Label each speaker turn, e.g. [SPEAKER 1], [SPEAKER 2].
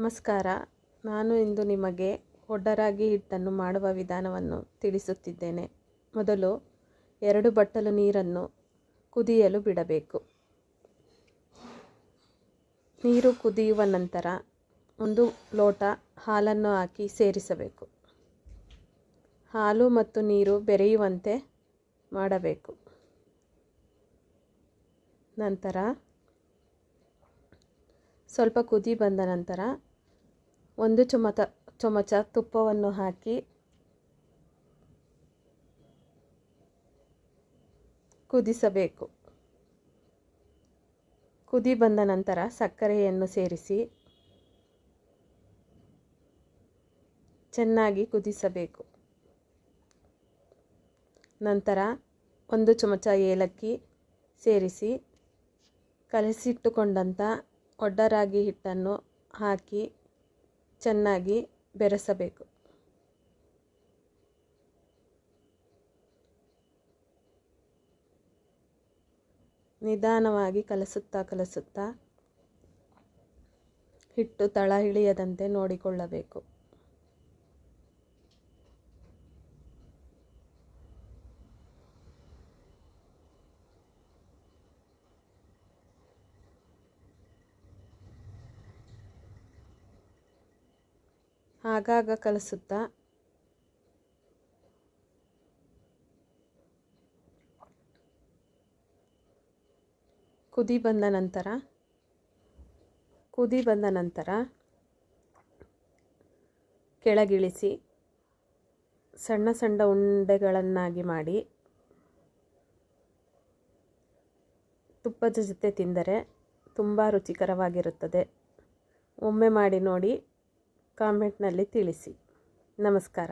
[SPEAKER 1] ನಮಸ್ಕಾರ. ನಾನು ಇಂದು ನಿಮಗೆ ಒಡ್ಡರಾಗಿ ಹಿಟ್ಟನ್ನು ಮಾಡುವ ವಿಧಾನವನ್ನು ತಿಳಿಸುತ್ತಿದ್ದೇನೆ. ಮೊದಲು ಎರಡು ಬಟ್ಟಲು ನೀರನ್ನು ಕುದಿಯಲು ಬಿಡಬೇಕು. ನೀರು ಕುದಿಯುವ ನಂತರ ಒಂದು ಲೋಟ ಹಾಲನ್ನು ಹಾಕಿ ಸೇರಿಸಬೇಕು. ಹಾಲು ಮತ್ತು ನೀರು ಬೆರೆಯುವಂತೆ ಮಾಡಬೇಕು. ನಂತರ ಸ್ವಲ್ಪ ಕುದಿ ಬಂದ ನಂತರ ಒಂದು ಚಮಚ ಚಮಚ ತುಪ್ಪವನ್ನು ಹಾಕಿ ಕುದಿಸಬೇಕು. ಕುದಿ ಬಂದ ನಂತರ ಸಕ್ಕರೆಯನ್ನು ಸೇರಿಸಿ ಚೆನ್ನಾಗಿ ಕುದಿಸಬೇಕು. ನಂತರ ಒಂದು ಚಮಚ ಏಲಕ್ಕಿ ಸೇರಿಸಿ ಕಲಸಿಟ್ಟುಕೊಂಡಂಥ ಒಡ್ಡರಾಗಿ ಹಿಟ್ಟನ್ನು ಹಾಕಿ ಚೆನ್ನಾಗಿ ಬೆರೆಸಬೇಕು. ನಿಧಾನವಾಗಿ ಕಲಸುತ್ತಾ ಕಲಸುತ್ತಾ ಹಿಟ್ಟು ತಳ ಇಳಿಯದಂತೆ ನೋಡಿಕೊಳ್ಳಬೇಕು. ಆಗಾಗ ಕಲಸುತ್ತಾ? ಕುದಿ ಬಂದ ನಂತರ? ಕುದಿ ಬಂದ ನಂತರ? ಕೆಳಗಿಳಿಸಿ, ಸಣ್ಣ ಸಣ್ಣ ಉಂಡೆಗಳನ್ನಾಗಿ ಮಾಡಿ, ತುಪ್ಪದ ಜೊತೆ ತಿಂದರೆ ತುಂಬ ರುಚಿಕರವಾಗಿರುತ್ತದೆ. ಒಮ್ಮೆ ಮಾಡಿ ನೋಡಿ. ಕಾಮೆಂಟ್ನಲ್ಲಿ ತಿಳಿಸಿ. ನಮಸ್ಕಾರ.